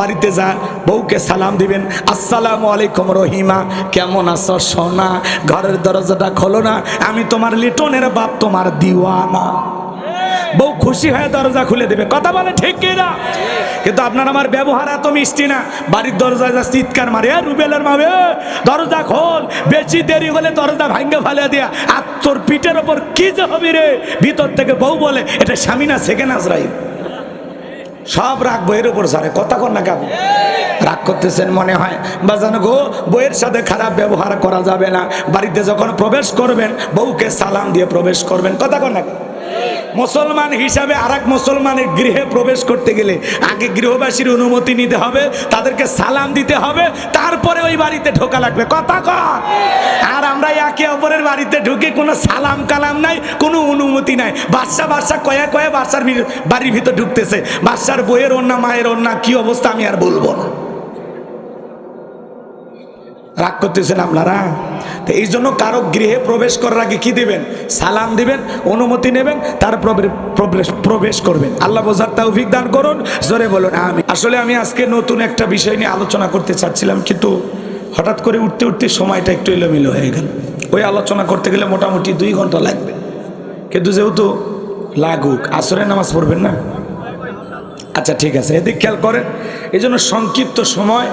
বাড়িতে যা বউকে সালাম দিবেন। আসসালামু আলাইকুম রহিমা কেমন আছো সোনা? ঘরের দরজাটা খোলো না আমি তোমার লিটনের বাপ তোমার দিওয়ানা। বউ খুশি হয়ে দরজা খুলে দেবে। কথা বলে ঠিক কিনা কিন্তু আপনার আমার ব্যবহার এত মিষ্টি না। বাড়ির দরজায় যা চিৎকার মারে "এ, রুবেলের মাবে দরজা খোল। বেশি দেরি হলে দরজা ভাঙ্গে ফেলে দেয়া আর তোর পিঠের ওপর কি যে হবে রে? ভিতর থেকে বউ বলে এটা স্বামী না সেকেন্ড আজরাইল। সব রাগ বইয়ের উপর সারে কথা কর না কেমন রাগ করতেছেন মনে হয়। বা জানো গো, বইয়ের সাথে খারাপ ব্যবহার করা যাবে না। বাড়িতে যখন প্রবেশ করবেন, বউকে সালাম দিয়ে প্রবেশ করবেন। কথা কর না? মুসলমান হিসাবে আর মুসলমানের গৃহে প্রবেশ করতে গেলে আগে গৃহবাসীর অনুমতি নিতে হবে, তাদেরকে সালাম দিতে হবে, তারপরে ওই বাড়িতে ঢোকা লাগবে। কথা কর আর আমরা একে অপরের বাড়িতে ঢুকে কোনো সালাম কালাম নাই, কোনো অনুমতি নাই। বাচ্চা বাচ্চা কয়া কয়া ভি- বাড়ির ভিতর ঢুকতেছে। বাচ্চার বইয়ের অন্যা মায়ের অন্যা কি অবস্থা আমি আর বলব না। রাগ করতেছেন আপনারা? তো এই জন্য কারও গৃহে প্রবেশ করার আগে কি দিবেন? সালাম দিবেন, অনুমতি নেবেন, তার প্রবে- প্রবেশ প্রবেশ করবেন। আল্লাহ বোঝার তৌফিক দান করুন, জোরে বলুন আমি আসলে আমি আজকে নতুন একটা বিষয় নিয়ে আলোচনা করতে চাচ্ছিলাম, কিন্তু হঠাৎ করে উঠতে উঠতে সময়টা একটু এলোমেলো হয়ে গেল। ওই আলোচনা করতে গেলে মোটামুটি দুই ঘণ্টা লাগবে। কিন্তু যেহেতু লাগুক আসরে নামাজ পড়বেন না? আচ্ছা ঠিক আছে, এদিক খেয়াল করেন। এই জন্য সংক্ষিপ্ত সময়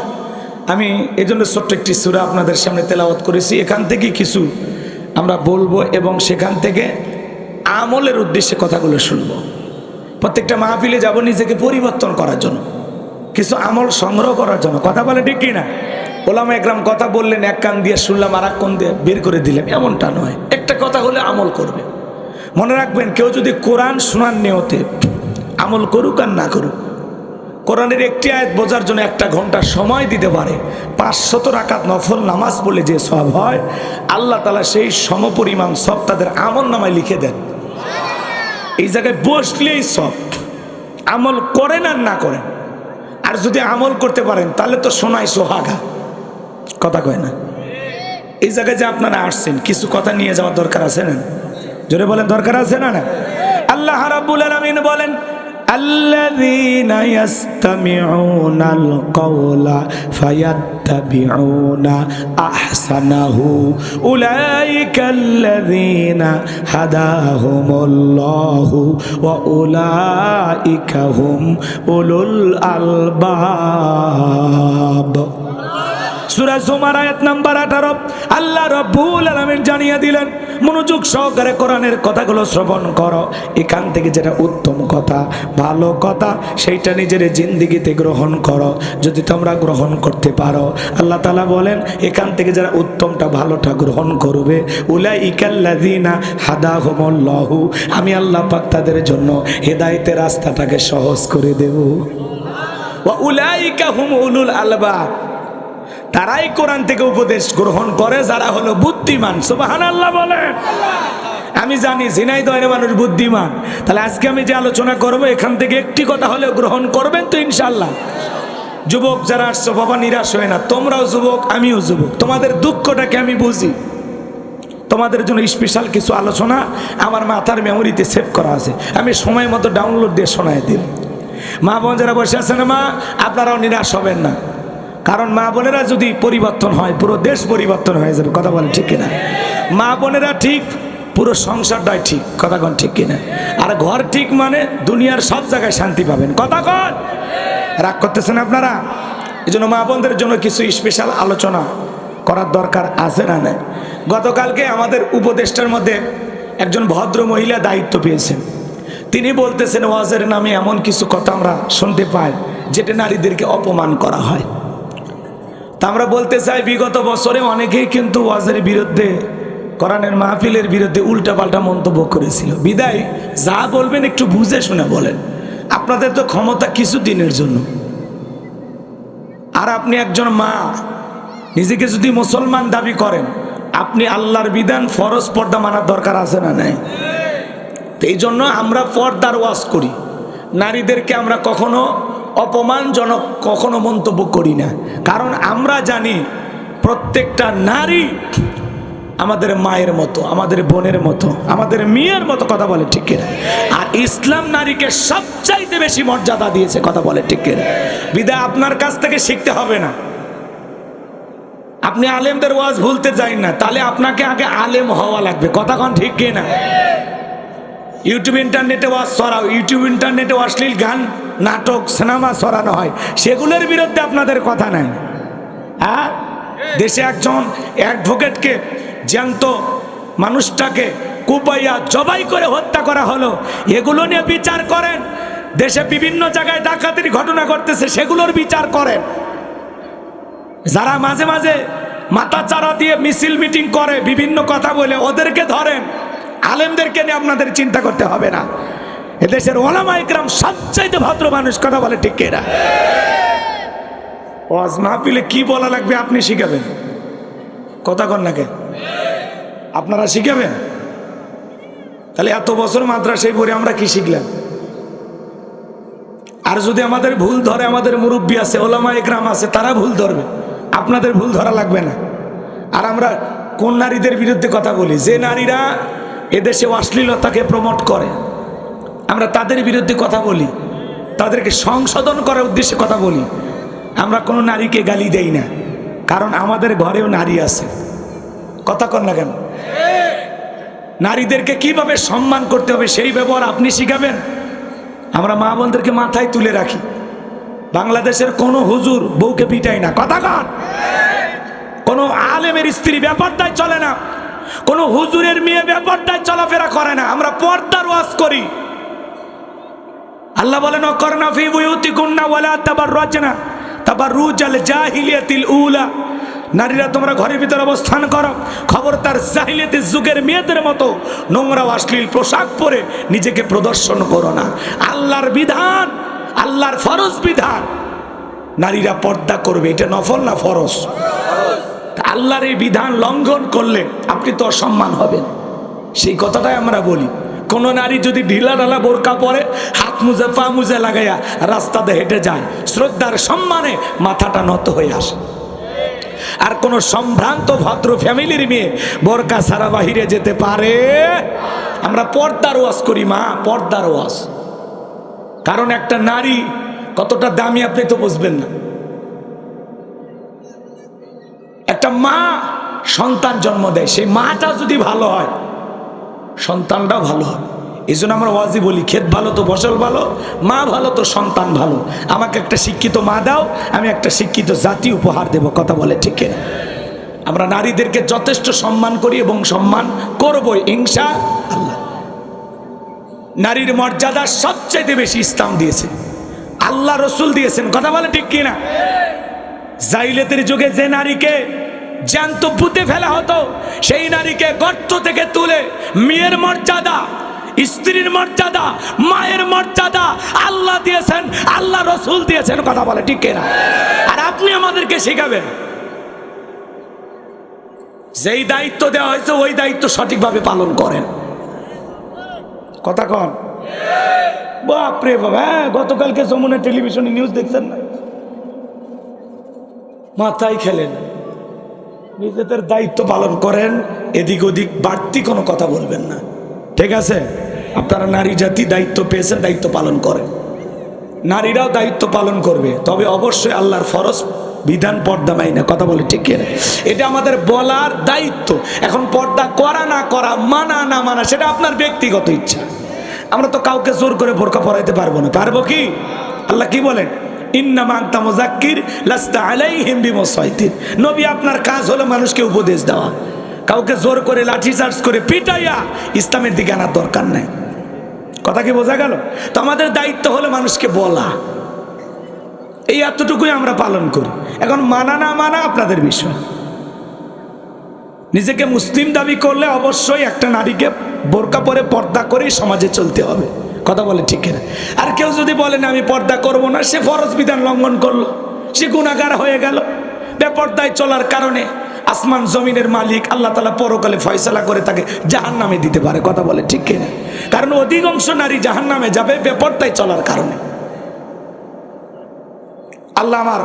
আমি এই জন্য ছোট্ট একটি সুরা আপনাদের সামনে তেলাওয়াত করেছি। এখান থেকে কিছু আমরা বলব এবং সেখান থেকে আমলের উদ্দেশ্যে কথাগুলো শুনব। প্রত্যেকটা মাহফিলে যাব নিজেকে পরিবর্তন করার জন্য, কিছু আমল সংগ্রহ করার জন্য। কথা বলে ঠিক কি না ওলামা একরাম কথা বললেন, এক কান দিয়ে শুনলাম আর এক কান দিয়ে বের করে দিলাম এমনটা নয়, একটা কথা হলে আমল করবে। মনে রাখবেন, কেউ যদি কোরআন শোনার নিয়তে আমল করুক আর না করুক কোরআনের একটি আয়াত বোঝার জন্য একটা ঘণ্টা সময় দিতে পারে। পাঁচশত রাকাত নফল নামাজ বলে যে সব হয়, আল্লাহ তালা সেই সমপরিমাণ সব তাদের আমল নামায় লিখে দেন। এই জায়গায় বসলেই সব আমল করেন আর না করেন। আর যদি আমল করতে পারেন, তাহলে তো সোনাই সোহাগা। কথা কয় না? এই জায়গায় যে আপনারা আসছেন, কিছু কথা নিয়ে যাওয়ার দরকার আছে না? জোরে বলেন, দরকার আছে না না? আল্লাহ রাব্বুল আলামিন বলেন الذين يستمعون القول فيتبعون أحسنه أولئك الذين هداهم الله وأولئك هم أولو الألباب সুরা জুমার আয়াত নাম্বার আঠারো আল্লাহ রব্বুল আলমিন জানিয়ে দিলেন, মনোযোগ সহকারে কোরআনের কথাগুলো শ্রবণ করো। এখান থেকে যেটা উত্তম কথা, ভালো কথা, সেইটা নিজের জিন্দিগিতে গ্রহণ করো। যদি তোমরা গ্রহণ করতে পারো, আল্লাহ তালা বলেন, এখান থেকে যারা উত্তমটা, ভালোটা গ্রহণ করবে উলাই ইকাল্লাদিনা হাদা হোমল্লাহু আমি আল্লাহ পাক তাদের জন্য হেদায়েতের রাস্তাটাকে সহজ করে দেব। ওয়া উলাইকা হুম উলুল আলবাব। তারাই কোরআন থেকে উপদেশ গ্রহণ করে, যারা হলো বুদ্ধিমান। সুবাহান আল্লাহ বলেন। আমি জানি ঝিনাইদহের মানুষ বুদ্ধিমান। তাহলে আজকে আমি যে আলোচনা করব, এখান থেকে একটি কথা হলেও গ্রহণ করবেন তো ইনশাল্লাহ যুবক যারা আসছো, বাবা নিরাশ হয় না। তোমরাও যুবক, আমিও যুবক। তোমাদের দুঃখটাকে আমি বুঝি। তোমাদের জন্য স্পেশাল কিছু আলোচনা আমার মাথার মেমোরিতে সেভ করা আছে। আমি সময় মতো ডাউনলোড দিয়ে শোনায় দিন মা বোন যারা বসে আছেন, মা, আপনারাও নিরাশ হবেন না। কারণ মা বোনেরা যদি পরিবর্তন হয়, পুরো দেশ পরিবর্তন হয়ে যাবে, কথা বলেন ঠিক কিনা? মা বোনেরা ঠিক, পুরো সংসারটাই ঠিক, কথা কন ঠিক কিনা? আর ঘর ঠিক মানে দুনিয়ার সব জায়গায় শান্তি পাবেন, কথা কন? রাগ করতেছেন আপনারা? এই জন্য মা বোনদের জন্য কিছু স্পেশাল আলোচনা করার দরকার আছে না না গতকালকে আমাদের উপদেষ্টার মধ্যে একজন ভদ্র মহিলা দায়িত্ব পেয়েছেন। তিনি বলতেছেন, ওয়াজের নামে এমন কিছু কথা আমরা শুনতে পাই, যেটা নারীদেরকে অপমান করা হয়। তা আমরা বলতে চাই, বিগত বছরে অনেকেই কিন্তু ওয়াজের বিরুদ্ধে, কোরআনের মাহফিলের বিরুদ্ধে উল্টাপাল্টা মন্তব্য করেছিল। বিদায়, যা বলবেন একটু বুঝে শুনে বলেন। আপনাদের তো ক্ষমতা কিছু দিনের জন্য। আর আপনি একজন মা, নিজেকে যদি মুসলমান দাবি করেন, আপনি আল্লাহর বিধান ফরজ পর্দা মানার দরকার আছে না নাই? এই জন্য আমরা পর্দার ওয়াজ করি। নারীদেরকে আমরা কখনো অপমানজনক কখনো মন্তব্য করি না। কারণ আমরা জানি প্রত্যেকটা নারী আমাদের মায়ের মতো, আমাদের বোনের মতো, আমাদের মেয়ের মতো কথা বলে, ঠিক আর ইসলাম নারীকে সবচাইতে বেশি মর্যাদা দিয়েছে, কথা বলে, ঠিক বিদায়, আপনার কাছ থেকে শিখতে হবে না। আপনি আলেমদের ওয়াজ ভুলতে যাই না, তাহলে আপনাকে আগে আলেম হওয়া লাগবে। কথা কন ঠিক কিনা? ইউটিউব, ইন্টারনেটে ওয়াজ সরাও। ইউটিউব, ইন্টারনেটে অশ্লীল গান নাটক, সিনেমা সরানো হয়। সেগুলোর বিরুদ্ধে আপনাদের কথা নাই। হ্যাঁ? দেশে একজন অ্যাডভোকেটকে জ্যান্ত মানুষটাকে কুপাইয়া জবাই করে হত্যা করা হলো। এগুলো নিয়ে বিচার করেন। দেশে বিভিন্ন জায়গায় ডাকাতির ঘটনা ঘটতেছে, সেগুলোর বিচার করেন। যারা মাঝে মাঝে মাথা চারা দিয়ে মিছিল মিটিং করে, বিভিন্ন কথা বলে, ওদেরকে ধরেন। আলেমদেরকে নিয়ে আপনাদের চিন্তা করতে হবে না। এদেশের ওলামা ইকরাম সবচাইতে ভদ্র মানুষ, কথা বলে ঠিক এরা ওয়াজ মাহফিলে কি বলা লাগবে আপনি শিখাবেন? কথা কন নাকি আপনারা শিখাবেন? তাহলে এত বছর মাদ্রাসায় পড়ে আমরা কি শিখলাম? আর যদি আমাদের ভুল ধরে, আমাদের মুরব্বী আছে, ওলামা একরাম আছে, তারা ভুল ধরবে। আপনাদের ভুল ধরা লাগবে না। আর আমরা কোন নারীদের বিরুদ্ধে কথা বলি? যে নারীরা এদেশে অশ্লীলতাকে প্রমোট করে। আমরা তাদের বিরুদ্ধে কথা বলি, তাদেরকে সংশোধন করার উদ্দেশ্যে কথা বলি। আমরা কোনো নারীকে গালি দেই না, কারণ আমাদের ঘরেও নারী আছে। কথা কর না কেন? নারীদেরকে কীভাবে সম্মান করতে হবে সেই ব্যবহার আপনি শিখাবেন? আমরা মা বোনদেরকে মাথায় তুলে রাখি। বাংলাদেশের কোনো হুজুর বউকে পিটাই না। কথা কন! কোনো আলেমের স্ত্রী ব্যাপারটাই চলে না। কোনো হুজুরের মেয়ে ব্যাপারটাই চলাফেরা করে না। আমরা পর্দার ওয়াজ করি। আল্লাহ বলেন অকর্ণা ফি বুয়ুতি কুন্না ওয়ালা তাবার রচনা তাবার রুজাল জাহিলিয়াতিল উলা। নারীরা তোমরা ঘরের ভিতরে অবস্থান করো। খবর তার জাহিলিয়াতের যুগের মেয়েদের মতো নোংরা অশ্লীল পোশাক পরে নিজেকে প্রদর্শন করো না। আল্লাহর বিধান, আল্লাহর ফরজ বিধান। নারীরা পর্দা করবে, এটা নফল না ফরজ? আল্লাহর এই বিধান লঙ্ঘন করলে আপনি তো অসম্মান হবেন। সেই কথাটাই আমরা বলি। কোন নারী যদি ঢিলা ঢালা বোরকা পরে, হাত মুজে, পা মুজে লাগাইয়া রাস্তাতে হেঁটে যায়, শ্রদ্ধার সম্মানে মাথাটা নত হয়ে আসে। আর কোন সম্ভ্রান্ত, ভদ্র ফ্যামিলির মেয়ে বোরকা সারা বাহিরে যেতে পারে? আমরা পর্দার ওয়াজ করি, মা, পর্দার ওয়াজ। কারণ একটা নারী কতটা দামি আপনি তো বুঝবেন না। একটা মা সন্তান জন্ম দেয়, সেই মাটা যদি ভালো হয় সন্তানটাও ভালো হবে। এই জন্য আমরা ওয়াজি বলি ক্ষেত ভালো তো ফসল ভালো, মা ভালো তো সন্তান ভালো। আমাকে একটা শিক্ষিত মা দাও, আমি একটা শিক্ষিত জাতি উপহার দেব। কথা বলে, ঠিক আমরা নারীদেরকে যথেষ্ট সম্মান করি এবং সম্মান করব ইংসা আল্লাহ। নারীর মর্যাদা সবচাইতে বেশি ইসলাম দিয়েছে। আল্লাহ রসুল দিয়েছেন, কথা বলে ঠিক কিনা জাইলেতের যুগে যে নারীকে জ্যান্ত পুঁতে ফেলা হতো। সেই নারীকে গর্ত থেকে তুলে মেয়ের মর্যাদা, স্ত্রীর মর্যাদা, মায়ের মর্যাদা, আল্লাহ দিয়েছেন, আল্লাহ রসুল দিয়েছেন কথা বলে, ঠিক কিনা? আর আপনি আমাদেরকে শেখাবেন। যেই দায়িত্ব দেওয়া হয়েছে, ওই দায়িত্ব সঠিকভাবে পালন করেন। কথা কন। বাপরে বাবা হ্যাঁ গতকালকে যমুনা টেলিভিশনে নিউজ দেখছেন না? মাথায় খেলেন। নিজেদের দায়িত্ব পালন করেন, এদিক ওদিক বাড়তি কোনো কথা বলবেন না। ঠিক আছে? আপনারা নারী জাতি দায়িত্ব পেয়েছেন, দায়িত্ব পালন করেন। নারীরাও দায়িত্ব পালন করবে, তবে অবশ্যই আল্লাহর ফরজ বিধান পর্দা মাইনা, কথা বলে ঠিক এটা আমাদের বলার দায়িত্ব। এখন পর্দা করা না করা, মানা না মানা, সেটা আপনার ব্যক্তিগত ইচ্ছা। আমরা তো কাউকে জোর করে বোরকা পরাইতে পারব না। পারব কি? আল্লাহ কি বলেন? নবী আপনার কাজ হলো মানুষকে উপদেশ দেওয়া। কাউকে জোর করে লাঠি চার্জ করে পিটাইয়া ইসলামের দিকে আনার দরকার নেই। কথা কি বোঝা গেল? তো আমাদের দায়িত্ব হলো মানুষকে বলা। এই এতটুকুই আমরা পালন করি। এখন মানা না মানা আপনাদের বিষয়। নিজেকে মুসলিম দাবি করলে অবশ্যই একটা নারীকে বোরকা পরে পর্দা করেই সমাজে চলতে হবে। কথা বলে ঠিক কিনা? আর কেউ যদি বলেন আমি পর্দা করব না, সে ফরজ বিধান লঙ্ঘন করল, সে গুণাগার হয়ে গেল। বেপর্দায় চলার কারণে আসমান জমিনের মালিক আল্লাহ তালা পরকালে ফয়সলা করে তাকে জাহান নামে দিতে পারে, কথা বলে ঠিক কিনা? কারণ অধিকাংশ নারী জাহান নামে যাবে বেপর্দায় চলার কারণে। আল্লাহ আমার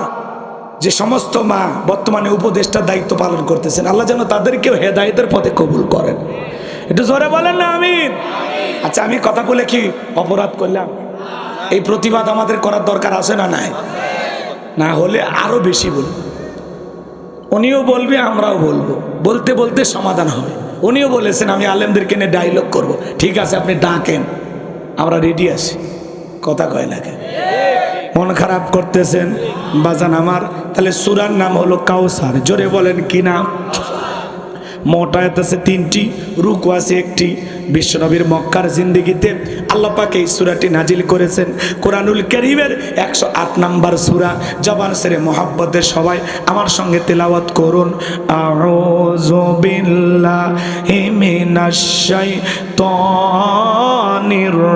যে সমস্ত মা বর্তমানে উপদেষ্টার দায়িত্ব পালন করতেছেন, আল্লাহ যেন তাদেরকেও হেদায়তের পথে কবুল করেন। একটু জোরে বলেন না আমি আচ্ছা আমি কথা বলে কি অপরাধ করলাম? এই প্রতিবাদ আমাদের করার দরকার আছে না নাই? না হলে আরও বেশি বলব উনিও বলবে, আমরাও বলব। বলতে বলতে সমাধান হবে। উনিও বলেছেন, আমি আলেমদেরকে নিয়ে ডায়লগ করব। ঠিক আছে, আপনি ডাকেন। আমরা রেডি আছি। কথা কয় না কেন? মন খারাপ করতেছেন, বাজান আমার। তাহলে সুরার নাম হলো কাউসার। জোরে বলেন কি নাম? মোটায়াত আছে তিনটি, রুকু আছে একটি। বিশ্বনবীর মক্কার জিন্দিগিতে আল্লাহ পাকে এই সুরাটি নাজিল করেছেন। কোরআনুল করিমের একশো আট নাম্বার সুরা। জবান সেরে মোহাব্বতের সবাই আমার সঙ্গে তেলাওয়াত করুন।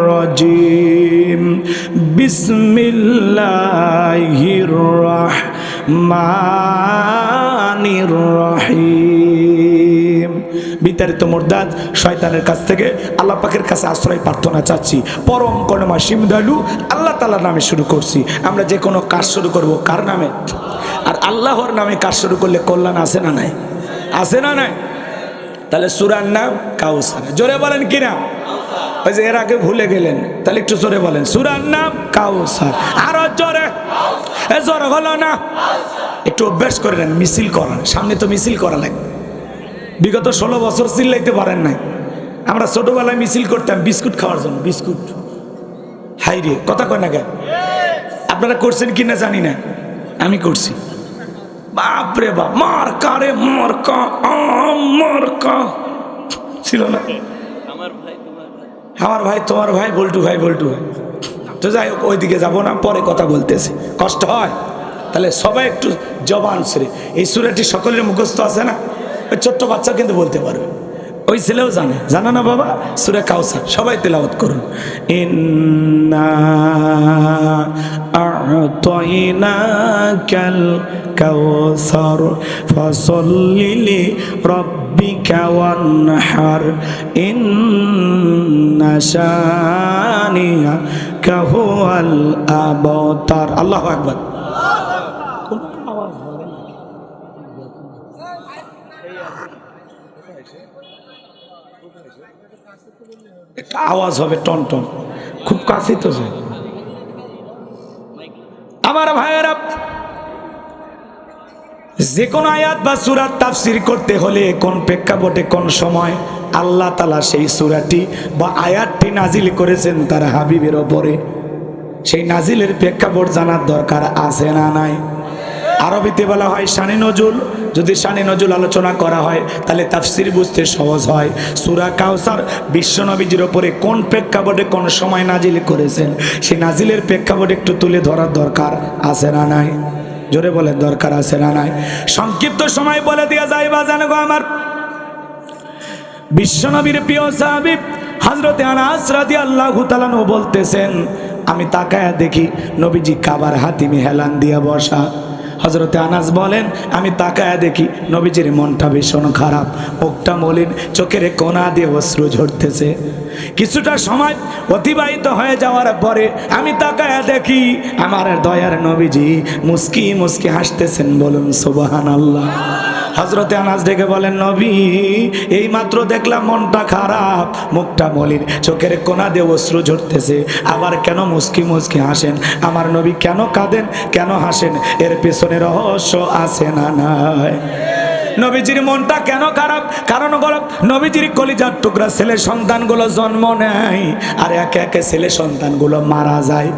রাজিম। বিসমিল্লাহির রাহমানির রহিম। বিতাড়িত মোরদাদ শয়তানের কাছ থেকে আল্লাহ পাকের কাছে আশ্রয় প্রার্থনা চাচ্ছি। পরম কর্ণমা সিমদালু, আল্লাহ তালার নামে শুরু করছি। আমরা যে কোনো কাজ শুরু করব কার নামে? আর আল্লাহর নামে কাজ শুরু করলে কল্যাণ আছে না নাই? আছে না নাই? তাহলে সুরার নাম কাউসার। জোরে বলেন কি নাম? ওই যে এর আগে ভুলে গেলেন। তাহলে একটু জোরে বলেন। সুরার নাম কাউসার। আরও জোরে। জোরে হলো না? একটু অভ্যাস করে নেন, মিছিল করান। সামনে তো মিছিল করা লাগবে। বিগত ষোলো বছর চিল্লাইতে পারেন নাই। আমরা ছোটবেলায় মিছিল করতাম বিস্কুট খাওয়ার জন্য, বিস্কুট। হাই রে, কথা কয় না কেন আপনারা করছেন কি না জানি না। আমি করছি। বাপরে বাপ, মার কারে মার মার ছিল না? আমার ভাই, তোমার ভাই, বল্টু ভাই বল্টু ভাই। তো যাই হোক, ওইদিকে যাব না, পরে কথা বলতেছে। কষ্ট হয়। তাহলে সবাই একটু জবান সুরে এই সুরাটি সকলের মুখস্থ আছে না? ওই ছোট্ট বাচ্চা কিন্তু বলতে পারবে। ওই ছেলেও জানে। জানো না বাবা? সুরে কাউসার সবাই তেলাওয়াত করুন। আ'তাইনাকাল কাউসার ফাসাল্লি লিরাব্বিকা ওয়ানহার। ইন্না শানিয়াকা হুয়াল আবতার আল্লাহু আকবার কোন আওয়াজ হবে না একটা আওয়াজ হবে টন টন। খুব কাছে তো যায় আমার ভাইয়েরা, যে কোনো আয়াত বা সুরাত তাফসির করতে হলে কোন প্রেক্ষাপটে কোন সময় আল্লাহ তালা সেই সুরাটি বা আয়াতটি নাজিল করেছেন তার হাবিবের ওপরে? সেই নাজিলের প্রেক্ষাপট জানার দরকার আছে না নাই? আরবিতে বলা হয় শানি নজুল। যদি শানি নজুল আলোচনা করা হয়, তাহলে তাফসির বুঝতে সহজ হয়। সুরা কাউসার বিশ্বনবীজির ওপরে কোন প্রেক্ষাপটে কোন সময় নাজিল করেছেন? সেই নাজিলের প্রেক্ষাপটে একটু তুলে ধরার দরকার আছে না নাই? জোরে বলেন, দরকার আছে না নাই? সংক্ষিপ্ত সময় বলে দেওয়া যায় বা জানো গো আমার। বিশ্বনবীর প্রিয় সাহাবিব হজরতে আনাস রাদি আল্লাহ তালানু বলতেছেন, আমি তাকায়া দেখি নবীজি কাবার হাতিমি হেলান দিয়া বসা। হজরতে আনাস বলেন, আমি তাকায়া দেখি নবীজির মনটা ভীষণ খারাপ। মুখটা মলিন, চোখের কোনা দিয়ে অশ্রু ঝরতেছে। কিছুটা সময় অতিবাহিত হয়ে যাওয়ার পরে আমি তাকায়া দেখি আমার দয়ার নবীজি মুস্কি মুস্কি হাসতেছেন, বলুন সুবাহান আল্লাহ হজরতে আনাজ ডেকে বলেন, নবী এই মাত্র দেখলাম মনটা খারাপ, মুখটা মলির চোখের কোনা দিয়ে অশ্রু ঝরতেছে, আবার কেন মুস্কি মুস্কি হাসেন? আমার নবী কেন কাঁদেন, কেন হাসেন? এর পেছনে রহস্য আছে না নাই? নবীজির মনটা কেন খারাপ? কারণ গরব নবীজির কলিজার টুকরা ছেলে সন্তানগুলো জন্ম নেয়, আর একে একে ছেলে সন্তানগুলো মারা যায়।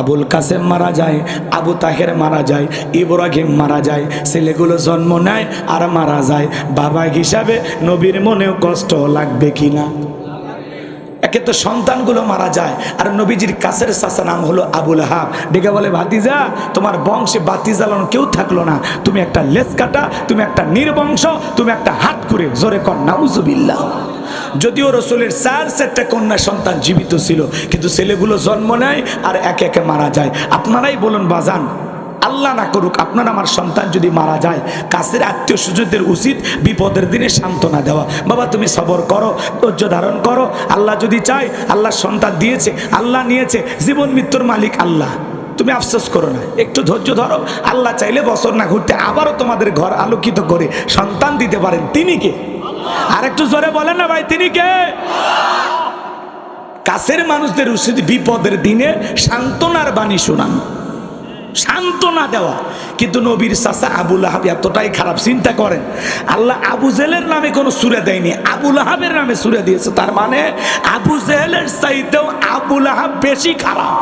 আবুল কাসেম মারা যায়, আবু তাহের মারা যায়, ইব্রাহিম মারা যায়, ছেলেগুলো জন্ম নেয় আর মারা যায়। বাবা হিসাবে নবীর মনেও কষ্ট লাগবে কিনা? একে তো সন্তানগুলো মারা যায়। আর নবীজির কাছের চাচা নাম হলো আবুল হাব ডেকে বলে, ভাতিজা, তোমার বংশে বাতি জ্বালানো কেউ থাকল না। তুমি একটা লেজ কাটা তুমি একটা নির্বংশ, তুমি একটা হাত করে জোরে কর, নাউজুবিল্লাহ। যদিও রসুলের চার চারটা কন্যা সন্তান জীবিত ছিল, কিন্তু ছেলেগুলো জন্ম নেয় আর একে একে মারা যায়। আপনারাই বলুন, বাজান আল্লাহ না করুক, আপনার আমার সন্তান যদি মারা যায়, কাছের আত্মীয় স্বজনদের উচিত বিপদের দিনে সান্ত্বনা দেওয়া। বাবা, তুমি সবর করো, ধৈর্য ধারণ করো। আল্লাহ যদি চায়, আল্লাহ সন্তান দিয়েছে, আল্লাহ নিয়েছে, জীবন মৃত্যুর মালিক আল্লাহ। তুমি আফসোস করো না, একটু ধৈর্য ধরো। আল্লাহ চাইলে বছর না ঘুরতে আবারও তোমাদের ঘর আলোকিত করে সন্তান দিতে পারেন। তিনি কে? আর একটু জোরে বলেন না ভাই, তিনি কে? কাছের মানুষদের উচিত বিপদের দিনে সান্ত্বনার বাণী শোনান। সান্ত্বনা দেওয়া। কিন্তু নবীর চাষা আবুল আহাব এতটাই খারাপ, চিন্তা করেন, আল্লাহ আবু জেলের নামে কোনো সুরে দেয়নি আবুল আহাবের নামে সুরে দিয়েছে, তার মানে আবু জেলের চাইতেও আবুল আহাব বেশি খারাপ।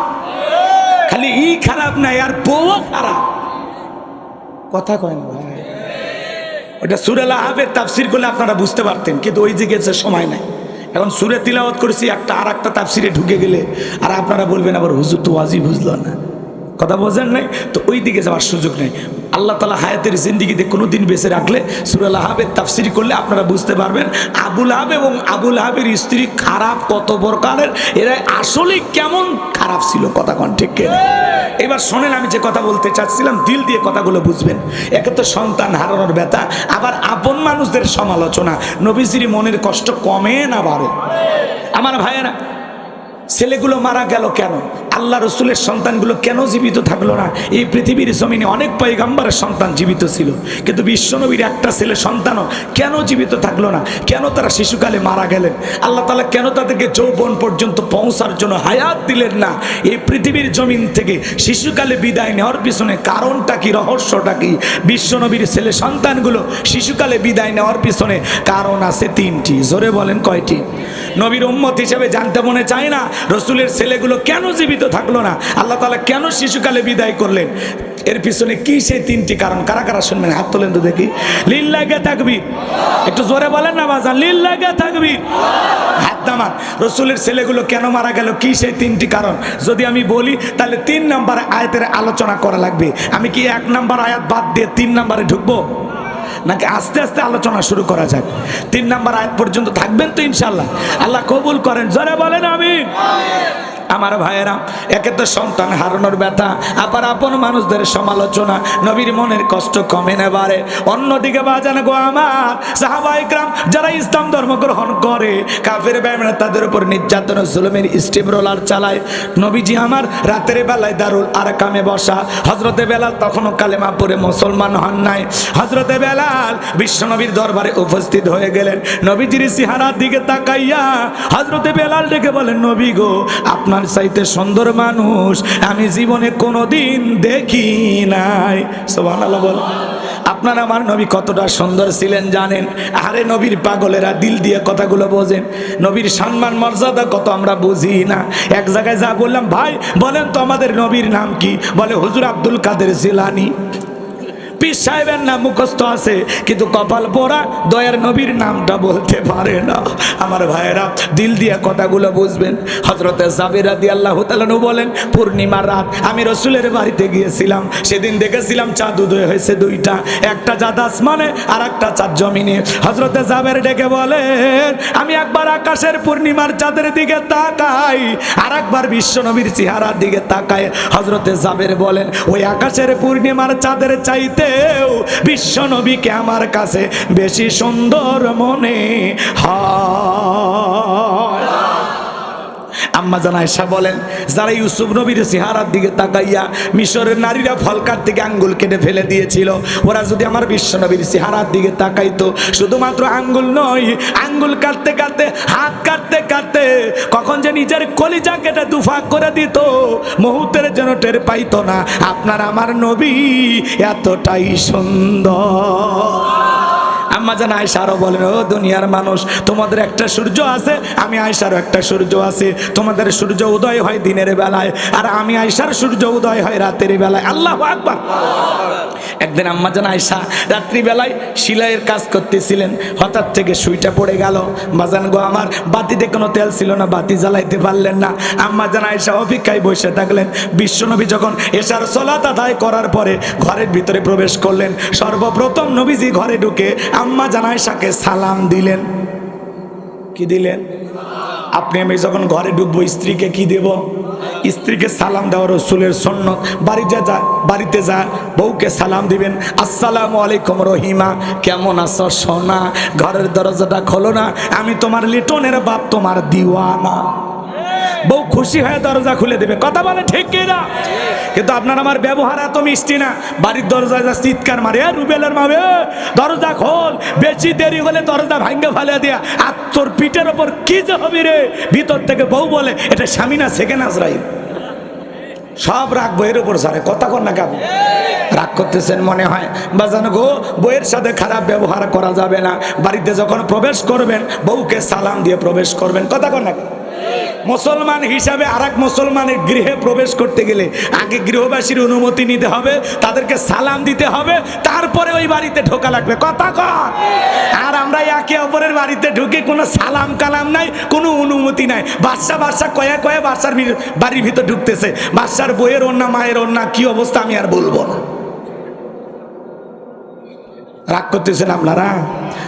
খালি ই খারাপ নাই আর বউ খারাপ। কথা কয় ভাই। ওটা সুরে আহাবের তাফসির করলে আপনারা বুঝতে পারতেন, কিন্তু ওই যে সময় নাই। এখন সুরে তিলাওয়াত করেছি, একটা আর একটা তাফসিরে ঢুকে গেলে, আর আপনারা বলবেন, আবার হুজুর তো ওয়াজি বুঝলো না। কথা বোঝেন নাই? তো ওই দিকে যাওয়ার সুযোগ নেই। আল্লাহ তালা হায়াতের জিন্দিগিতে কোনো দিন বেঁচে রাখলে সুরাল আহাবের তাফসির করলে আপনারা বুঝতে পারবেন আবুল আহাব এবং আবুল আহাবের স্ত্রী খারাপ কত প্রকারের, এরা আসলে কেমন খারাপ ছিল, কথা কন ঠিক? এবার শোনেন, আমি যে কথা বলতে চাচ্ছিলাম, দিল দিয়ে কথাগুলো বুঝবেন। একে তো সন্তান হারানোর ব্যথা, আবার আপন মানুষদের সমালোচনা। নবীজির মনের কষ্ট কমে না বাড়ে। আমার ভাইয়েরা, ছেলেগুলো মারা গেল কেন? আল্লাহ রসুলের সন্তানগুলো কেন জীবিত থাকল না? এই পৃথিবীর জমিনে অনেক পয়গাম্বারের সন্তান জীবিত ছিল। কিন্তু বিশ্বনবীর একটা ছেলে সন্তানও কেন জীবিত থাকল না? কেন তারা শিশুকালে মারা গেলেন? আল্লাহ তালা কেন তাদেরকে যৌবন পর্যন্ত পৌঁছার জন্য হায়াত দিলেন না? এই পৃথিবীর জমিন থেকে শিশুকালে বিদায় নেওয়ার পিছনে কারণটা কি, রহস্যটা কি? বিশ্বনবীর ছেলে সন্তানগুলো শিশুকালে বিদায় নেওয়ার পিছনে কারণ আছে তিনটি। জোরে বলেন কয়টি? নবীর উম্মত হিসেবে জানতে মনে চায় না, রসুলের ছেলেগুলো কেন জীবিত থাকল না। আল্লাহ তালা কেন শিশুকালে বিদায় করলেন? এর পিছনে কি সেই তিনটি কারণ? কারা কারা শুনবেন? হাত তোলেন তো দেখি। লীল লাগে থাকবি একটু জোরে বলেন না, বাজান। লীল লাগে থাকবি হাত নামান। রসুলের ছেলেগুলো কেন মারা গেল? কি সেই তিনটি কারণ? যদি আমি বলি, তাহলে তিন নাম্বার আয়াতের আলোচনা করা লাগবে। আমি কি এক নাম্বার আয়াত বাদ দিয়ে তিন নাম্বারে ঢুকবো? নাকি আস্তে আস্তে আলোচনা শুরু করা যাক? তিন নাম্বার আয়াত পর্যন্ত থাকবেন তো ইনশাল্লাহ আল্লাহ কবুল করেন। জোরে বলেন আমি আমার ভাইয়েরা, একে তো সন্তান হারানোর ব্যথা, আবার আপন মানুষদের সমালোচনা, নবীর মনের কষ্ট কমে নেবারে অন্যদিকে বাজান গো আমার সাহাবাইকরাম যারা ইসলাম ধর্ম গ্রহণ করে, কাফের ব্যায়ামরা তাদের উপর নির্যাতন জুলুমের স্টিম রোলার চালায়। নবীজি আমার, রাতের বেলায় দারুল আর কামে বসা। হজরতে বেলাল তখনও কালেমা পরে মুসলমান হন নাই। হজরতে বেলাল বিশ্বনবীর দরবারে উপস্থিত হয়ে গেলেন। নবীজির সিহারার দিকে তাকাইয়া হজরতে বেলাল ডেকে বলেন, নবী গো, আপনার চাইতে সুন্দর মানুষ আমি জীবনে কোনোদিন দেখি নাই। সোহান বল। আপনার আমার নবী কতটা সুন্দর ছিলেন জানেন? আরে নবীর পাগলেরা দিল দিয়ে কথাগুলো বোঝেন। নবীর সম্মান, মর্যাদা কত আমরা বুঝি না। এক জায়গায় যা বললাম, ভাই, বলেন তো আমাদের নবীর নাম কি? বলে, হুজুর আব্দুল কাদের জিলানি। পীর সাহেবের নাম মুখস্থ আছে, কিন্তু কপাল পোড়া দয়ার নবীর নামটা বলতে পারে না। আমার ভাইয়েরা, দিল দিয়ে কথাগুলো বুঝবেন। হজরতে জাবিরা দি আল্লাহ তালু বলেন, পূর্ণিমার রাত, আমি রসুলের বাড়িতে গিয়েছিলাম। সেদিন দেখেছিলাম চাঁদ উদয় হয়েছে দুইটা, একটা চাঁদ আসমানে আর একটা চাঁদ জমিনে। হজরতে জাবের ডেকে বলেন, আমি একবার আকাশের পূর্ণিমার চাঁদের দিকে তাকাই, আর একবার বিশ্ব নবীর চেহারার দিকে তাকাই। হজরতে জাবের বলেন, ওই আকাশের পূর্ণিমার চাঁদের চাইতেও বিশ্ব নবীকে আমার কাছে বেশি সুন্দর মনে হয়। আম্মা জান আয়সা বলেন, যারা ইউসুফ নবীর চেহারার দিকে তাকাইয়া মিশরের নারীরা ফলকার গিয়ে আঙ্গুল কেটে ফেলে দিয়েছিল, ওরা যদি আমার বিশ্ব নবীর চেহারার দিকে তাকাইতো, শুধুমাত্র আঙ্গুল নয়, আঙ্গুল কাটতে কাটতে, হাত কাটতে কাটতে, কখন যে নিজের কলিজা কেটে দুফাক করে দিত, মুহূর্তের যেন টের পাইতো না, আপনার আমার নবী এতটাই সুন্দর। আম্মা জান আয়সা বলেন, ও দুনিয়ার মানুষ, তোমাদের একটা সূর্য আছে, আমি আয়সারও একটা সূর্য আছে, তোমাদের সূর্য উদয় হয় দিনের বেলায়, আর আমি আয়সার সূর্য উদয় হয় রাতের বেলায়। আল্লাহ আকবার। একদিন আম্মা জান আয়সা রাত্রিবেলায় সিলাইয়ের কাজ করতেছিলেন, হঠাৎ থেকে সুইটা পড়ে গেল। মাজান গো আমার, বাতিতে কোনো তেল ছিল না, বাতি জ্বালাইতে পারলেন না। আম্মা জান আয়সা অপেক্ষায় বসে থাকলেন। বিশ্বনবী যখন এসার সলাত আদায় করার পরে ঘরের ভিতরে প্রবেশ করলেন, সর্বপ্রথম নবীজি ঘরে ঢুকে আম্মা জান আয়সাকে সালাম দিলেন। কি দিলেন? আপনি আমি যখন ঘরে ঢুকবো, স্ত্রীকে কি দেব? স্ত্রীকে সালাম দেওয়া রসুলের সন্ন্যত। বাড়িতে যা বাড়িতে যা, বউকে সালাম দিবেন। আসসালামু আলাইকুম রহিমা, কেমন আছো সোনা? ঘরের দরজাটা খোলো না। আমি তোমার লিটনের বাপ, তোমার দিওয়ানা। খুশি হয়ে দরজা খুলে দেবে। কথা বলে ঠিক না? কিন্তু আপনার আমার ব্যবহার এত মিষ্টি না। বাড়ির দরজায় যা চিৎকার মারে রুবেলের মাবে দরজা খোল। বেশি দেরি হলে দরজা ভাঙ্গে ফেলে দিয়া, আর তোর পিঠের ওপর কি যে হবে রে? ভিতর থেকে বউ বলে, এটা স্বামী না সেকেন্ড আজরাইল। সব রাগ বইয়ের উপর সারে কথা কর না কেমন রাগ করতেছেন মনে হয় বাজানো গো বইয়ের সাথে খারাপ ব্যবহার করা যাবে না। বাড়িতে যখন প্রবেশ করবেন, বউকে সালাম দিয়ে প্রবেশ করবেন, কথা কর না? মুসলমান হিসাবে আর মুসলমানের গৃহে প্রবেশ করতে গেলে আগে গৃহবাসীর অনুমতি নিতে হবে, তাদেরকে সালাম দিতে হবে, তারপরে ওই বাড়িতে ঢোকা লাগবে। কথা কর আর আমরা একে অপরের বাড়িতে ঢুকে কোনো সালাম কালাম নাই, কোনো অনুমতি নাই। বাচ্চা বাদশা কয়া কয়া ভি- বাড়ির ভিতর ঢুকতেছে। বাচ্চার বইয়ের অন্যা মায়ের অন্যা কি অবস্থা আমি আর বলব না। রাগ করতেছেন আপনারা?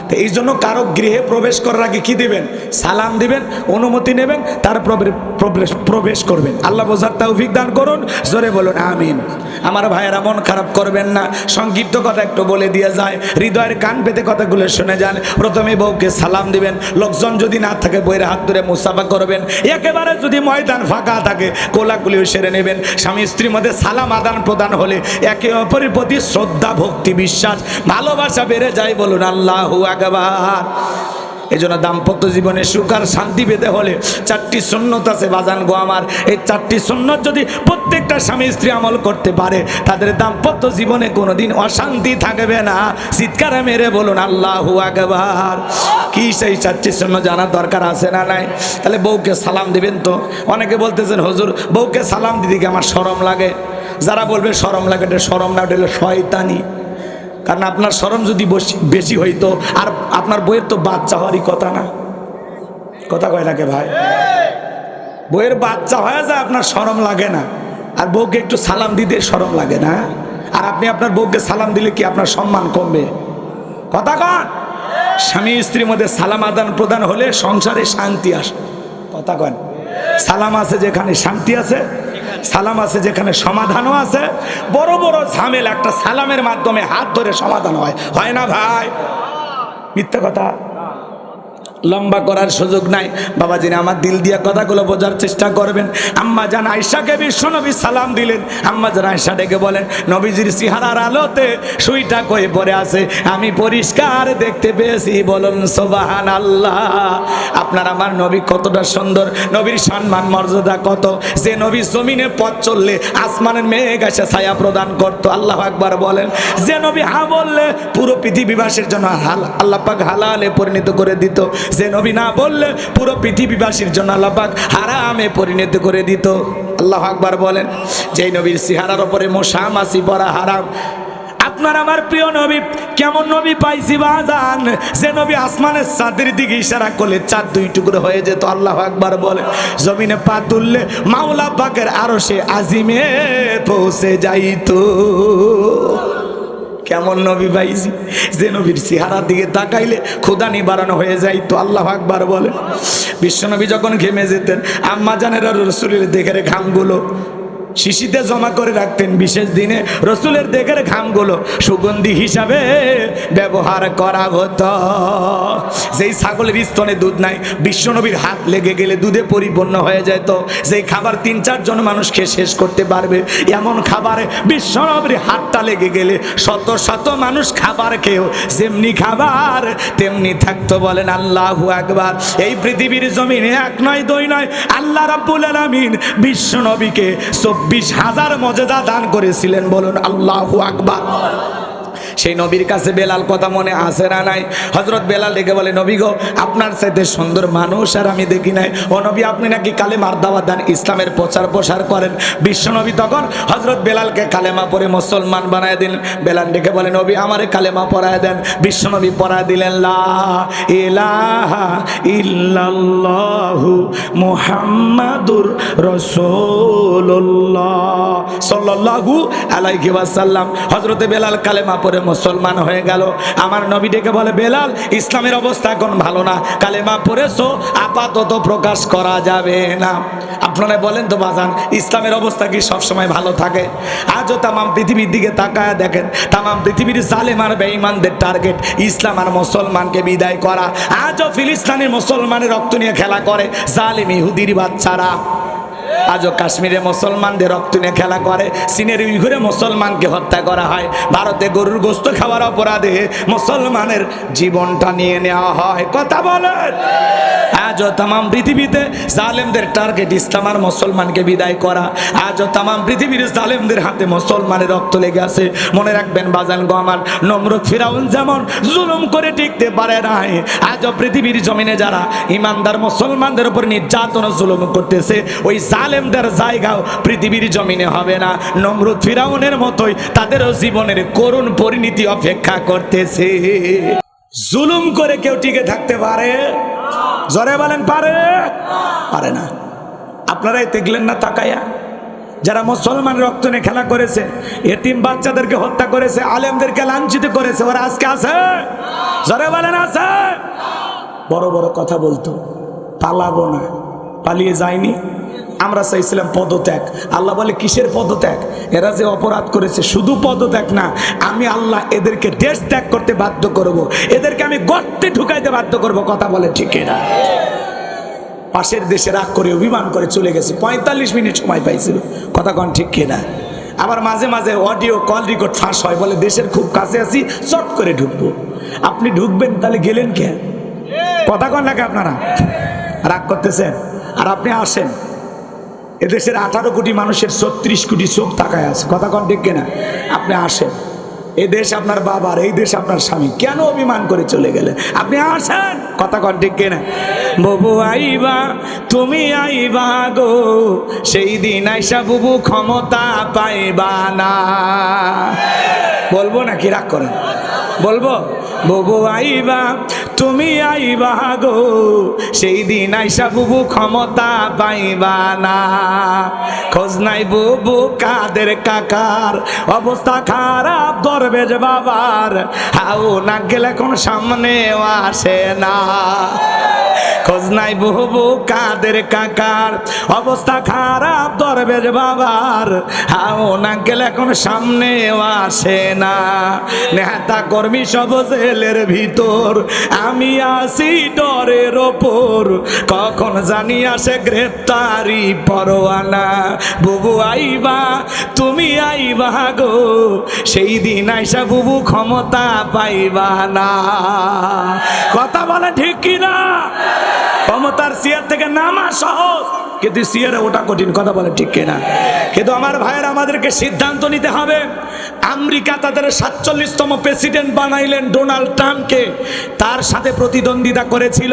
তো এই জন্য কারও গৃহে প্রবেশ করার আগে কি দিবেন? সালাম দিবেন, অনুমতি নেবেন, তার প্রবে- প্রবেশ প্রবেশ করবেন। আল্লাহ বোঝার তৌফিক দান করুন, জোরে বলুন, আমিন। আমার ভাইয়েরা মন খারাপ করবেন না, সংক্ষিপ্ত কথা একটু বলে দিয়ে যায়। হৃদয়ের কান পেতে কথাগুলো শুনে যান। প্রথমে বউকে সালাম দিবেন। লোকজন যদি না থাকে বইয়ের হাত ধরে মুসাফা করবেন। একেবারে যদি ময়দান ফাঁকা থাকে, কোলাকুলিও সেরে নেবেন। স্বামী স্ত্রীর মধ্যে সালাম আদান প্রদান হলে একে অপরের প্রতি শ্রদ্ধা, ভক্তি, বিশ্বাস, ভালোবাসা বেড়ে যায় বলুন, আল্লাহ আকবার। এই জন্য দাম্পত্য জীবনে সুখ আর শান্তি পেতে হলে চারটি সুন্নত আছে বাজান গো আমার। এই চারটি সুন্নত যদি প্রত্যেকটা স্বামী স্ত্রী আমল করতে পারে, তাদের দাম্পত্য জীবনে কোনোদিন অশান্তি থাকবে না। চিৎকারে মেরে বলুন, আল্লাহু আকবার। কি সেই চারটি সুন্নত জানার দরকার আছে না নাই? তাহলে বউকে সালাম দিবেন তো? অনেকে বলতেছেন, হুজুর, বউকে সালাম দিদিকে আমার সরম লাগে? যারা বলবে সরম লাগে এটা সরম না, ওটা হলো শয়তানি। কারণ আপনার শরম যদি বেশি হইতো, আর আপনার বইয়ের তো বাচ্চা হওয়ারই কথা না। কথা কয় নাকি ভাই? বইয়ের বাচ্চা হয়ে যায়, আপনার শরম লাগে না। আর বউকে একটু সালাম দিতে শরম লাগে না। আর আপনি আপনার বউকে সালাম দিলে কি আপনার সম্মান কমবে? কথা কন। স্বামী স্ত্রীর মধ্যে সালাম আদান প্রদান হলে সংসারে শান্তি আসে। কথা কন। সালাম আছে যেখানে শান্তি আছে সালাম আছে যেখানে সমাধানও আছে। বড় বড় ঝামেল, একটা সালামের মাধ্যমে হাত ধরে সমাধান হয়। হয় না ভাই? মিথ্যা কথা। লম্বা করার সুযোগ নাই। বাবাজিরা আমার দিল দিয়া কথাগুলো বোঝার চেষ্টা করবেন। আম্মা জান আয়সাকে বিশ্বনবী সালাম দিলেন। আম্মা জান আয়সা ডেকে বলেন, নবীজির সিহারার আলোতে সুইটা কয়ে পড়ে আছে? আমি পরিষ্কার দেখতে পেয়েছি। বলুন সোবাহান আল্লাহ আপনার আমার নবী কতটা সুন্দর। নবীর সম্মান, মর্যাদা কত? যে নবী জমিনে পথ চললে আসমানের মেঘ এসে ছায়া প্রদান করতো। আল্লাহ আকবার বলেন, যে নবী হা বললে পুরো পৃথিবীবাসীর জন্য হাল, আল্লাহ পাক হালালে পরিণত করে দিত। যে নবী না বললে পুরো পৃথিবীবাসীর জন্য আল্লাহ পাক হারামে পরিণত করে দিত। আল্লাহ আকবার বলেন, যেই নবীর সিহারার ওপরে মশা মাসি পরা হারাম। আপনার আমার প্রিয় নবী, কেমন নবী পাইছি বাজান যে নবী আসমানের চাঁদের দিকে ইশারা করলে চাঁদ দুই টুকরো হয়ে যেত, আল্লাহ আকবার বলে। জমিনে পা তুললে মাওলা পাকের আরও সে আজিমে পৌঁছে যাইতো। কেমন নবী পাইছি যে নবীর চেহারার দিকে তাকাইলে ক্ষুদা নিবারণ হয়ে যায়। তো আল্লাহ আকবার বলে বিশ্বনবী যখন ঘেমে যেতেন, আম্মা জানেরা রসুলের দেখে ঘামগুলো শিশিতে জমা করে রাখতেন। বিশেষ দিনে রসুলের দেখের ঘামগুলো সুগন্ধি হিসাবে ব্যবহার করা হতো। যেই ছাগলের স্তনে দুধ নাই, বিশ্বনবীর হাত লেগে গেলে দুধে পরিপূর্ণ হয়ে যেত। যেই খাবার তিন, চারজন মানুষ খেয়ে শেষ করতে পারবে, এমন খাবারে বিশ্বনবীর হাতটা লেগে গেলে শত শত মানুষ খাবার খেয়েও যেমনি খাবার, তেমনি থাকতো বলেন আল্লাহ আকবার। এই পৃথিবীর জমিনে এক নয়, দুই নয়, আল্লাহ রাব্বুল আলামিন বিশ্ব নবীকে চব্বিশ হাজার মর্যাদা দান করেছিলেন বলুন আল্লাহ আকবার। সেই নবীর কাছে বেলাল কথা মনে আসে না নাই? হজরত বেলাল ডেকে বলে, নবী গো, আপনার সাথে সুন্দর মানুষ আর আমি দেখি নাই। ও নবী, আপনি নাকি কালেমার দাওয়াত দেন ইসলামের প্রচার প্রসার করেন? বিশ্বনবী তখন হজরত বেলালকে কালেমা পরে মুসলমান বানায় দিলেন। বেলাল ডেকে বলে, নবী, আমারে কালেমা পড়ায় দেন। বিশ্বনবী পড়ায় দিলেন, লা ইল্লাল্লাহু মুহাম্মাদুর রাসূলুল্লাহ সাল্লাল্লাহু আলাইহি ওয়াসাল্লাম। বেলাল কালেমা পড়ে মুসলমান হয়ে গেল। আমার নবী ডেকে বলে, বেলাল, ইসলামের অবস্থা এখন ভালো না। কালেমা পড়েছো, আপাতত প্রকাশ করা যাবে না। আপনারা বলেন তো, বাজান, ইসলামের অবস্থা কি সবসময় ভালো থাকে? আজও তামাম পৃথিবীর দিকে তাকায় দেখেন, তামাম পৃথিবীর জালেম আর বেঈমানদের টার্গেট ইসলাম আর মুসলমানকে বিদায় করা। আজও ফিলিস্তিনের মুসলমানের রক্ত নিয়ে খেলা করে, জালেম ইহুদির বাচ্চারা। আজও কাশ্মীরে মুসলমানদের রক্ত নিয়ে খেলা করে, চীনের উইঘুরে মুসলমানকে হত্যা করা হয়। ভারতে গরুর গোস্ত খাওয়ার অপরাধে মুসলমানের জীবনটা নিয়ে নেওয়া হয়। কথা বলেন। আজও তামাম পৃথিবীতে জালেমদের টার্গেট ইসলাম মুসলমানকে বিদায় করা। আজও তামাম পৃথিবীর জালেমদের হাতে মুসলমানের রক্ত লেগে আছে। মনে রাখবেন, বাজান গো আমার, নমরুদ ফিরাউন যেমন জুলুম করে টিকতে পারে নাই। আজও পৃথিবীর জমিনে যারা ইমানদার মুসলমানদের উপর নির্যাতন জুলুম করতেছে, ওই জালেমদের জায়গাও পৃথিবীর জমিনে হবে না। নমরুদ ফিরাউনের মতোই তাদেরও জীবনের করুণ পরিণতি অপেক্ষা করতেছে। জুলুম করে কেউ টিকে থাকতে পারে? জরে বলেন, পারে? পারে না। আপনারাই দেখলেন না তাকায়া? যারা মুসলমান রক্ত নিয়ে খেলা করেছে, এতিম বাচ্চাদেরকে হত্যা করেছে, আলেমদেরকে লাঞ্ছিত করেছে, ওরা আজকে আছে? জরে বলেন, আছে? বড় বড় কথা বলতো, পালাবো না। পালিয়ে যায়নি। আমরা চাইছিলাম পদত্যাগ। আল্লাহ বলে, কিসের পদত্যাগ? এরা যে অপরাধ করেছে শুধু পদত্যাগ না, আমি আল্লাহ এদেরকে দেশ ত্যাগ করতে বাধ্য করব। এদেরকে আমি গর্তে ঢুকাইতে বাধ্য করব। কথা বলে ঠিক না পাশের দেশে রাগ করে, অভিমান করে চলে গেছে। পঁয়তাল্লিশ মিনিট সময় পাইছিল। কথা কন ঠিক কিনা আবার মাঝে মাঝে অডিও কল রেকর্ড ফাঁস হয় বলে, দেশের খুব কাছে আছি, চট করে ঢুকবো। আপনি ঢুকবেন, তাহলে গেলেন কে? কথা কন নাকি আপনারা? রাগ করতেছেন? আর আপনি আসেন। এদেশের আঠারো কোটি মানুষের ছত্রিশ কোটি চোখ তাকায় আছে। কথা কন ঠিক কিনা? আপনি আসেন। এই দেশ আপনার বাবার, এই দেশ আপনার স্বামী। কেন অভিমান করে চলে গেলে আপনি আসেন। কথা কন ঠিক কিনা? ববু আইবা, তুমি আইবা গো, সেই দিন আইসা বুবু ক্ষমতা পাইবা না। বলব নাকি? রাগ করেন। বলব, ববু আইবা, তুমি আইবা গো, সেই দিন আইসা বুবু ক্ষমতা পাইবা না। খোঁজ নাই বুবু কাদের কাকার, অবস্থা খারাপ দরবেজ বাবার। হাউ না গেলে কোন সামনে আসে না। খোঁজ নাই বুবু কাদের কাকার, অবস্থা খারাপ দরবেজ বাবার। হাও না গেলে এখন সামনে আসে না। নেতা কর্মী সব জেলের ভিতর। আমি আসি ডরের ওপর। কখন জানি আসে গ্রেপ্তারি পরোয়ানা। বুবু আইবা, তুমি আইবা গো। সেই দিন আইসা বুবু ক্ষমতা পাইবা না। কথা বলে ঠিক কিনা ক্ষমতার চেয়ার থেকে নামা সহজ। কিন্তু চেয়ারে ওটা কঠিন, কথা বলে ঠিক কিনা কিন্তু আমার ভাইয়ের আমাদেরকে সিদ্ধান্ত নিতে হবে। আমেরিকা তাদের সাতচল্লিশতম প্রেসিডেন্ট বানাইলেন ডোনাল্ড ট্রাম্পকে। তার সাথে প্রতিদ্বন্দ্বিতা করেছিল,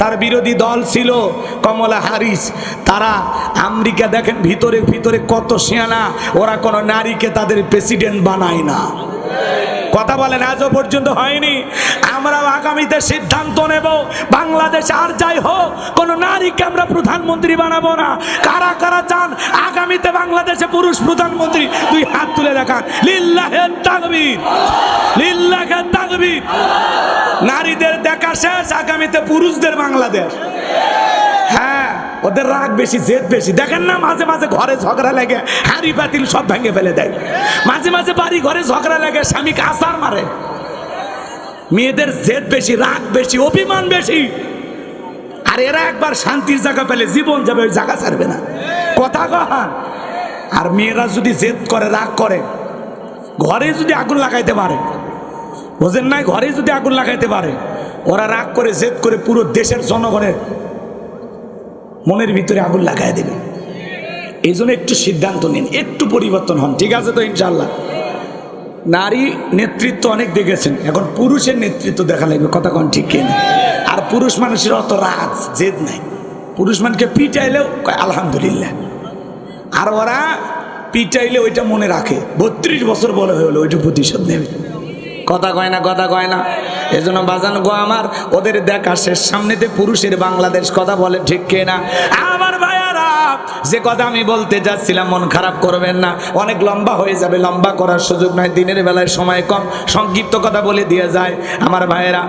তার বিরোধী দল ছিল কমলা হারিস। তারা আমেরিকা দেখেন ভিতরে ভিতরে কত সেনা, ওরা কোনো নারীকে তাদের প্রেসিডেন্ট বানায় না। কথা বলেন, আজও পর্যন্ত হয়নি। আমরাও আগামীতে সিদ্ধান্ত নেব, বাংলাদেশ আর যাই হোক, কোন নারীকে আমরা প্রধানমন্ত্রী বানাবো না। কারা কারা চান, আগামীতে বাংলাদেশে পুরুষ প্রধানমন্ত্রী, দুই হাত তুলে দেখান। লিল্লাহে তাকবীর লিল্লাহে তাকবীর। নারীদের দেখা শেষ, আগামীতে পুরুষদের বাংলাদেশ। ওদের রাগ বেশি, জেদ বেশি। দেখেন না, মাঝে মাঝে ঘরে ঝগড়া লাগে, হাঁড়ি পাতিল সব ভেঙে ফেলে দেয়। মাঝে মাঝে বাড়ি ঘরে ঝগড়া লাগে স্বামীকে আসার মারে। মেয়েদের জেদ বেশি, রাগ বেশি, অভিমান বেশি। আর এরা একবার শান্তির জায়গা পেলে জীবন যাবে, ওই জায়গা ছাড়বে না। কথা কহান। আর মেয়েরা যদি জেদ করে, রাগ করে, ঘরে যদি আগুন লাগাইতে পারে, বোঝেন নাই, ঘরে যদি আগুন লাগাইতে পারে, ওরা রাগ করে, জেদ করে পুরো দেশের জনগণের মনের ভিতরে আগুন লাগাই দেবে। এই জন্য একটু সিদ্ধান্ত নিন, একটু পরিবর্তন হন, ঠিক আছে তো ইনশাল্লাহ নারী নেতৃত্ব অনেক দেখেছেন, এখন পুরুষের নেতৃত্ব দেখা লাগবে, কথা কোন ঠিক কিনা। আর পুরুষ মানুষের অত রাজ, জেদ নাই। পুরুষ মানুষকে পিটাইলেও আলহামদুলিল্লাহ। আর ওরা পিটাইলে ওইটা মনে রাখে, বত্রিশ বছর বলে হলো ওইটা প্রতিশোধ নেবে। কথা কয় না, কথা কয় না। এজন্য বাজান গো আমার, ওদের দেখা শেষ। সামনেতে পুরুষের বাংলাদেশ কথা বলে, ঠিক কে না? আমার ভাইয়ারা, যে কথা আমি বলতে যাচ্ছিলাম, মন খারাপ করবেন না। অনেক লম্বা হয়ে যাবে, লম্বা করার সুযোগ নয় দিনের বেলায় সময় কম, সংক্ষিপ্ত কথা বলে দিয়ে যায়। আমার ভাইয়েরা